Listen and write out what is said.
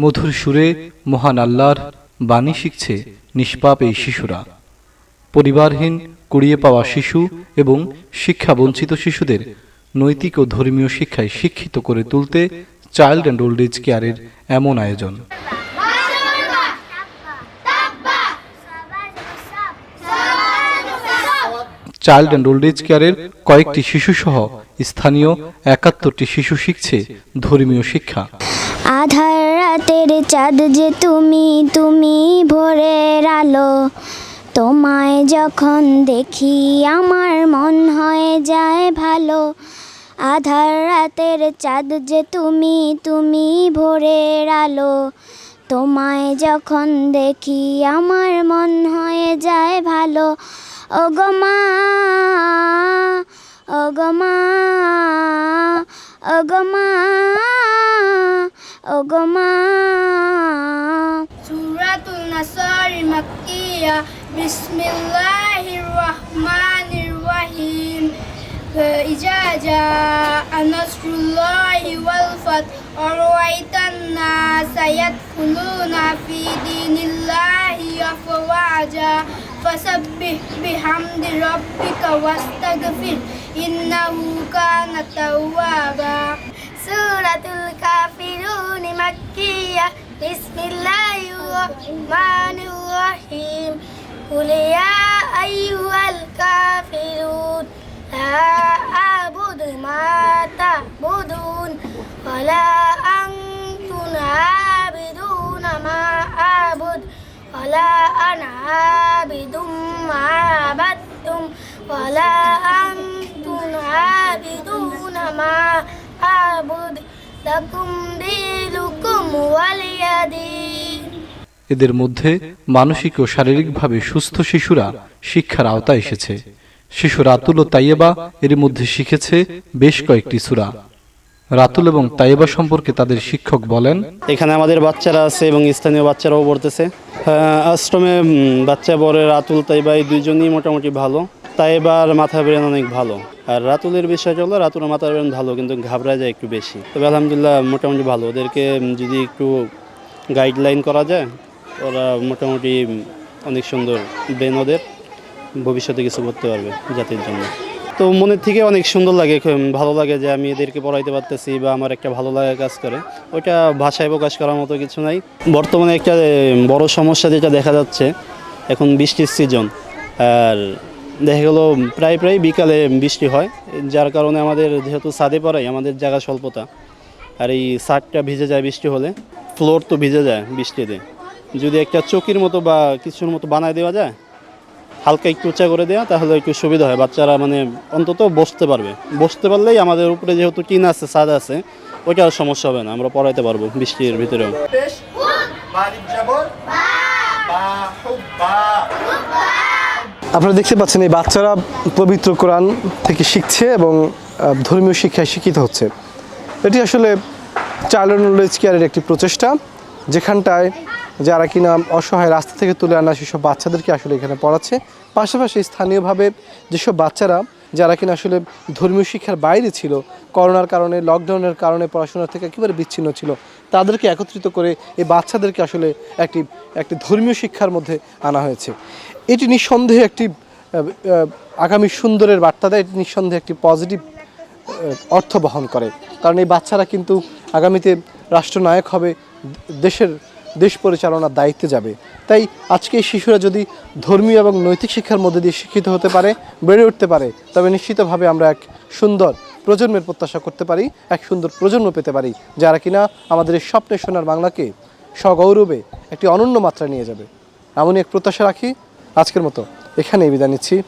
মধুর সুরে মহান আল্লাহর বাণী শিখছে নিষ্পাপ এই শিশুরা। পরিবারহীন কুড়িয়ে পাওয়া শিশু এবং শিক্ষাবঞ্চিত শিশুদের নৈতিক ও ধর্মীয় শিক্ষায় শিক্ষিত করে তুলতে চাইল্ড অ্যান্ড ওল্ড এজ কেয়ারের এমন আয়োজন। চাইল্ড অ্যান্ড ওল্ড এজ কেয়ারের কয়েকটি শিশুসহ স্থানীয় একাত্তরটি শিশু শিখছে ধর্মীয় শিক্ষা। আধার রাতের চাঁদ যে তুমি তুমি ভোরের আলো। তোমায় যখন দেখি আমার মন হয়ে যায় ভালো। আধার রাতের চাঁদ যে তুমি তুমি ভোরের আলো। তোমায় যখন দেখি আমার মন হয়ে যায় ভালো। ওগো মা ওগো মা ওগো মা ওগো মা Suratul Nasr Makkiyah Bismillahirrahmanirrahim فإذا جاء نصر الله والفتح ورأيت الناس يدخلون في دين الله أفواجا فسبح بحمد ربك واستغفر إنه كان توابا سورة الكافرون مكية بسم الله الرحمن الرحيم قل يا أيها الكافرون لا أعبد ما تعبدون ولا أنتم عابدون ما أعبد ولا أنا عابد ما عبدتم ولا أنتم عابدون ما أعبد لكم دينكم ولي دين এদের মধ্যে মানসিক ও শারীরিকভাবে সুস্থ শিশুরা শিক্ষার আওতায় এসেছে শিশু রাতুল ও তাইয়েবা এর মধ্যে শিখেছে বেশ কয়েকটি সুরা রাতুল এবং তাইয়েবা সম্পর্কে তাদের শিক্ষক বলেন এখানে আমাদের বাচ্চারা আছে এবং স্থানীয় বাচ্চারাও পড়তেছে আহ, আশ্রমে উম, বাচ্চা বড় রাতুল তাইবাই দুইজনই মোটামুটি ভালো তাইবার মাথা ব্রেন অনেক ভালো। আর রাতুলের বিষয় হলো, রাতুলের মাথা ব্রেন ভালো, কিন্তু ঘাবড়া যায় একটু বেশি। তবে আলহামদুলিল্লাহ মোটামুটি ভালো। ওদেরকে যদি একটু গাইডলাইন করা যায়, ওরা মোটামুটি অনেক সুন্দর ব্রেন ওদের। ভবিষ্যতে কিছু করতে পারবে জাতির জন্য। তো মনের থেকে অনেক সুন্দর লাগে ভালো লাগে যে আমি এদেরকে পড়াইতে পারতেছি বা আমার একটা ভালো লাগা কাজ করে। ওইটা ভাষায় প্রকাশ করার মতো কিছু নাই। বর্তমানে একটা বড় সমস্যা যেটা দেখা যাচ্ছে, এখন বৃষ্টির সিজন আর দেখা গেলো প্রায় প্রায় বিকালে বৃষ্টি হয়, যার কারণে আমাদের যেহেতু ছাদে পড়াই, আমাদের জায়গা স্বল্পতা। আর এই ছাদটা ভিজে যায় বৃষ্টি হলে, ফ্লোর তো ভিজে যায় বৃষ্টিতে। যদি একটা চকির মতো বা কিছুর মতো বানায় দেওয়া যায়, হালকা একটু উঁচা করে দেওয়া তাহলে একটু সুবিধা হয়। বাচ্চারা মানে অন্তত বসতে পারবে। বসতে পারলেই আমাদের উপরে যেহেতু টিন আছে, ছাদ আছে ওইটা আর সমস্যা হবে না, আমরা পড়াইতে পারব বৃষ্টির ভিতরেও। বা আপনারা দেখতে পাচ্ছেন এই বাচ্চারা পবিত্র কোরআন থেকে শিখছে এবং ধর্মীয় শিক্ষায় শিক্ষিত হচ্ছে। এটি আসলে চাইল্ড নলেজ কেয়ারের একটি প্রচেষ্টা, যেখানটায় যারা কিনা অসহায় রাস্তা থেকে তুলে আনা সেসব বাচ্চাদেরকে আসলে এখানে পড়াচ্ছে। পাশাপাশি স্থানীয়ভাবে যেসব বাচ্চারা যারা কিনা আসলে ধর্মীয় শিক্ষার বাইরে ছিল, করোনার কারণে লকডাউনের কারণে পড়াশোনা থেকে একেবারে বিচ্ছিন্ন ছিল, তাদেরকে একত্রিত করে এই বাচ্চাদেরকে আসলে একটি একটি ধর্মীয় শিক্ষার মধ্যে আনা হয়েছে। এটি নিঃসন্দেহে একটি আগামী সুন্দরের বার্তা দেয়, এটি নিঃসন্দেহে একটি পজিটিভ অর্থ বহন করে। কারণ এই বাচ্চারা কিন্তু আগামীতে রাষ্ট্রনায়ক হবে, দেশের দেশ পরিচালনার দায়িত্বে যাবে। তাই আজকে শিশুরা যদি ধর্মীয় এবং নৈতিক শিক্ষার মধ্যে দিয়ে শিক্ষিত হতে পারে, বেড়ে উঠতে পারে, তবে নিশ্চিতভাবে আমরা এক সুন্দর প্রজন্মের প্রত্যাশা করতে পারি, এক সুন্দর প্রজন্ম পেতে পারি, যারা কিনা আমাদের এই স্বপ্নের সোনার বাংলাকে সগৌরবে একটি অনন্য মাত্রা নিয়ে যাবে। এমনই এক প্রত্যাশা রাখি। আজকের মতো এখানেই বিদায় নিচ্ছি।